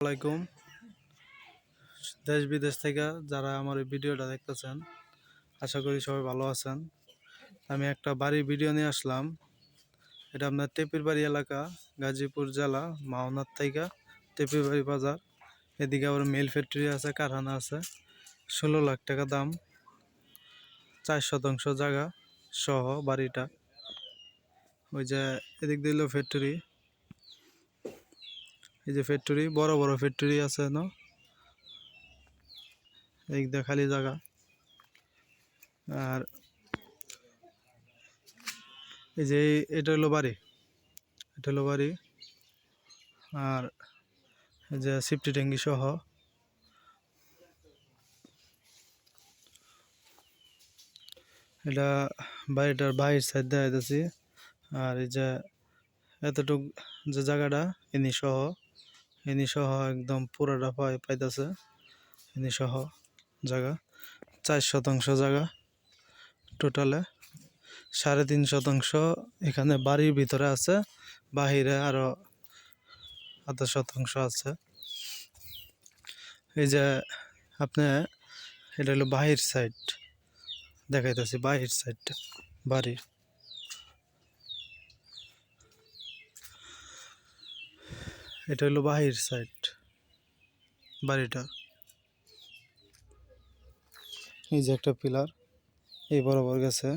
আসসালামাইকুম দেশ বিদেশ থেকে যারা আমার এই ভিডিওটা দেখতেছেন, আশা করি সবাই ভালো আছেন। আমি একটা বাড়ির ভিডিও নিয়ে আসলাম। এটা আপনার টেপির বাড়ি এলাকা, গাজীপুর জেলা, মাওনার থেকে টেপির বাড়ি বাজার। এদিকে আবার মিল ফ্যাক্টরি আছে, কারখানা আছে। ষোলো লাখ টাকা দাম, চার শতাংশ জায়গা সহ বাড়িটা। ওই যে এদিক দিল ফ্যাক্টরি। এই যে ফ্যাক্টরি বড় বড় ফ্যাক্টরি আছে না? এই দিয়ে খালি জায়গা। আর এই যে এটা হলো বাড়ি। এটা হলো বাড়ি। আর এই যে সিফটি ট্যাঙ্কি সহ। এটা বাড়িটার বাইরের সাইড দিয়ে আইতেছি আর এই যে এতটুক যে জায়গাটা, ইনি সহ। ইনি সহ একদম পুরোটা পাই পাইতেছে। ইনি সহ জায়গা, চার শতাংশ জায়গা টোটালে। সাড়ে তিন শতাংশ এখানে বাড়ির ভিতরে আছে, বাহিরে আরও আধা শতাংশ আছে। এই যে আপনি, এটা হলো বাহির সাইড দেখাইতেছি বাহির সাইডটা বাড়ির। এটা হলো বাহির সাইড বাড়িটা। এই যে একটা পিলার, এই বরাবর গেছে,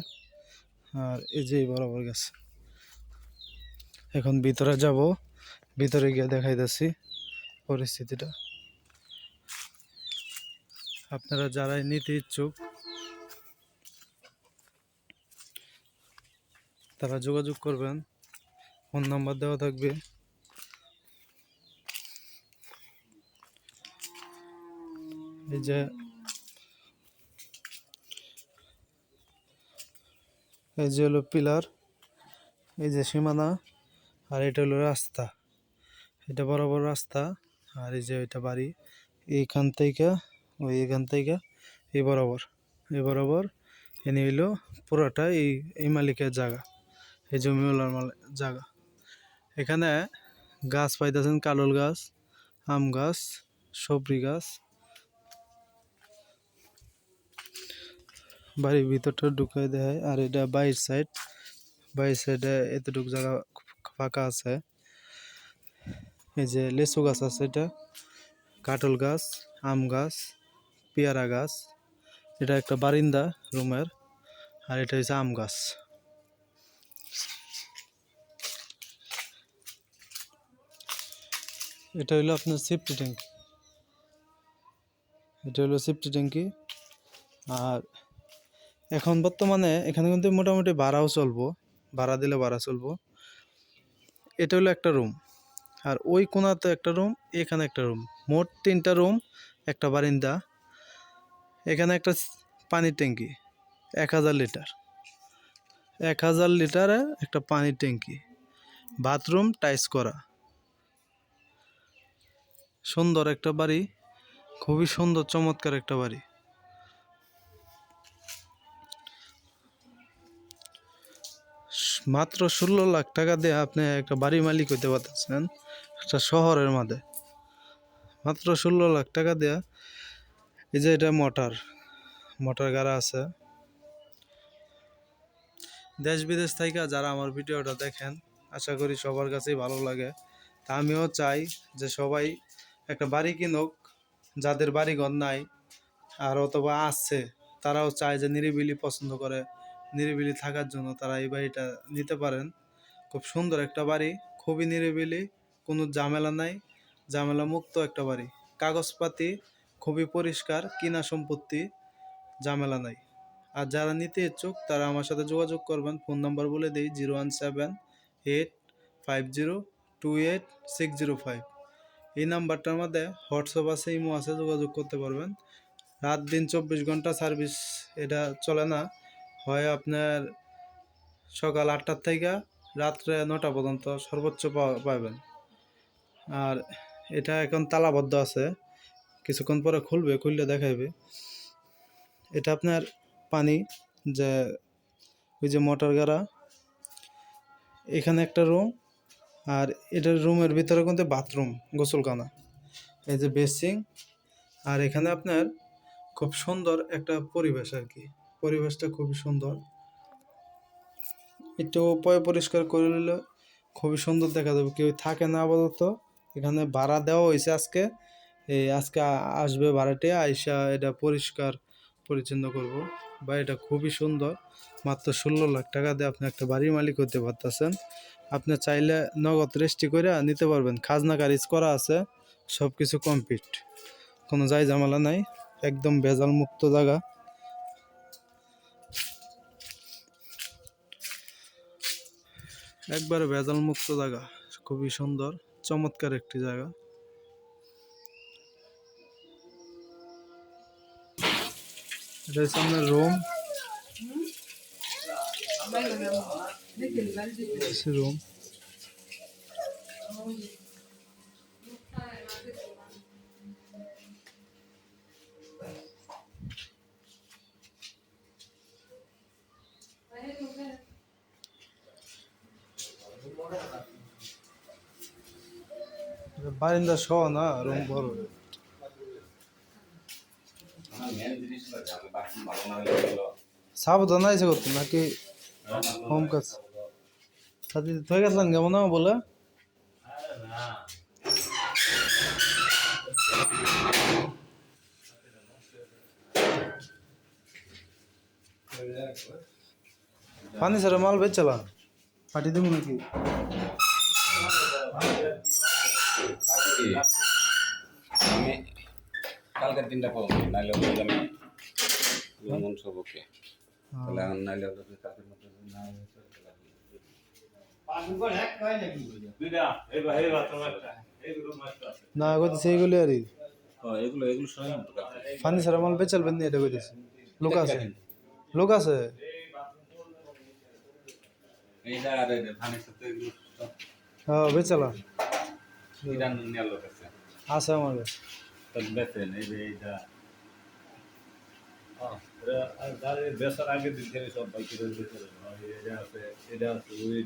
আর এই যে এই বরাবর গেছে। এখন ভিতরে যাব, ভিতরে গিয়ে দেখাইতেছি পরিস্থিতিটা। আপনারা যারাই নিতে ইচ্ছুক, তারা যোগাযোগ করবেন, ফোন নাম্বার দেওয়া থাকবে। এই যে এই যে হলো পিলার, এই যে সীমানা, আর এটা হলো রাস্তা। এটা বরাবর রাস্তা, আর এই যে এটা বাড়ি। এইখান থেকে, ওই এখান থেকে, এই বরাবর এই বরাবর, এনে হইল পুরোটা এই এই মালিকের জায়গা, এই জমিওয়ালার মাল, জায়গা। এখানে গাছ পাইতেছেন কালল গাছ, আম গাছ সবরি গাছ বাড়ির ভিতরটা ঢুকাই দেয়, আর এটা বাইর সাইড বাইর সাইডে এতটুকু জায়গা ফাঁকা আছে। এই যে লেচু গাছ আছে এটা কাটল গাছ, আম গাছ, পেয়ারা গাছ। এটা একটা বারিন্দা রুমের, আর এটা হচ্ছে আম গাছ। এটা হলো আপনার সেফটি ট্যাঙ্কি এটা হলো সেফটি ট্যাঙ্কি আর এখন বর্তমানে এখানে কিন্তু মোটামুটি ভাড়াও চলবো, ভাড়া দিলে ভাড়া চলবো। এটা হলো একটা রুম আর ওই কোনাতে একটা রুম এখানে একটা রুম মোট তিনটা রুম একটা বারিন্দা, এখানে একটা পানির ট্যাঙ্কি, এক হাজার লিটার। এক হাজার লিটারে একটা পানির ট্যাঙ্কি, বাথরুম টাইস করা। সুন্দর একটা বাড়ি, খুবই সুন্দর, চমৎকার একটা বাড়ি। মাত্র ষোলো লাখ টাকা দিয়ে আপনি একটা বাড়ি মালিক হইতে পারতেছেন, একটা শহরের মাঝে মাত্র ষোলো লাখ টাকা দেয়া, এই যে এটা মোটর মোটর গাড়া আছে। দেশ বিদেশ থেকে যারা আমার ভিডিওটা দেখেন, আশা করি সবার কাছেই ভালো লাগে। তা আমিও চাই যে সবাই একটা বাড়ি কিনুক, যাদের বাড়ি ঘর নাই আর অথবা আছে, তারাও চায় যে নিরিবিলি পছন্দ করে। নিরিবিলি থাকার জন্য তারা এই বাড়িটা নিতে পারেন। খুব সুন্দর একটা বাড়ি, খুবই নিরিবিলি, কোনো ঝামেলা নাই ঝামেলা মুক্ত একটা বাড়ি। কাগজপাতি খুবই পরিষ্কার, কিনা সম্পত্তি, ঝামেলা নাই। আর যারা নিতে ইচ্ছুক, তারা আমার সাথে যোগাযোগ করবেন। ফোন নাম্বার বলে দিই, zero one seven eight five zero two eight six zero five. এই নাম্বারটার মধ্যে হোয়াটসঅ্যাপ আছে, ইমো আছে, যোগাযোগ করতে পারবেন। রাত দিন চব্বিশ ঘণ্টা সার্ভিস, এটা চলে না। হয় আপনার সকাল আটটার থেকে রাত্রে নটা পর্যন্ত সর্বোচ্চ পাবেন। আর এটা এখন তালাবদ্ধ আছে। কিছুক্ষণ পরে খুলবে, খুললে দেখাইবে। এটা আপনার পানি, যে ওই যে মোটর গাড়া। এখানে একটা রুম, আর এটার রুমের ভিতরে কিন্তু বাথরুম, গোসলখানা। এই যে বেসিং আর এখানে আপনার খুব সুন্দর একটা পরিবেশ আর কি। পরিবেশটা খুবই সুন্দর। একটু পয় পরিষ্কার করে নিলে খুবই সুন্দর দেখা যাবে। কেউ থাকে না আপাতত। এখানে ভাড়া দেওয়া হয়েছে আজকে। এই আজকে আসবে ভাড়াটে, আইসা এটা পরিষ্কার পরিচ্ছন্ন করব। বা এটা খুবই সুন্দর। মাত্র ষোলো লাখ টাকা দিয়ে আপনি একটা বাড়ির মালিক হতে পারতেছেন। আপনি চাইলে নগদ রেস্টি করে নিতে পারবেন। খাজনা কারিজ করা আছে সব কিছু কমপ্লিট। কোনো যাই ঝামেলা নাই। একদম ভেজাল মুক্ত জায়গা। একবারে ভেজাল মুক্ত জায়গা খুবই সুন্দর চমৎকার একটি জায়গা। এটা সামনে রুম রুম বারিন্দা সহ না, রুম বড়। সাবধান আছে করতে নাকি হোম কাজ? সাথে হয়ে গেছিলেন কেমন বলে? পানি সারা মাল বেচালা পাঠিয়ে দেবো নাকি? আমি কালকের দিনটা পাবো নাইলে আমি মন সব ওকে তাহলে এখন নাইলে কালকের মধ্যে না না কইতে সেইগুলি আর এগুলো এগুলো কাজ পানি সারা মাল এটা কইতেছে। লোক আছে? লোক আছে? হ্যাঁ বেচালা। ইরান নেওয়ার লোক আছে। আছে কাছে তাহলে বেচেন এই যে এইটা। বেসার আগে দিন সব বাইকের এটা আছে এটা আছে ওই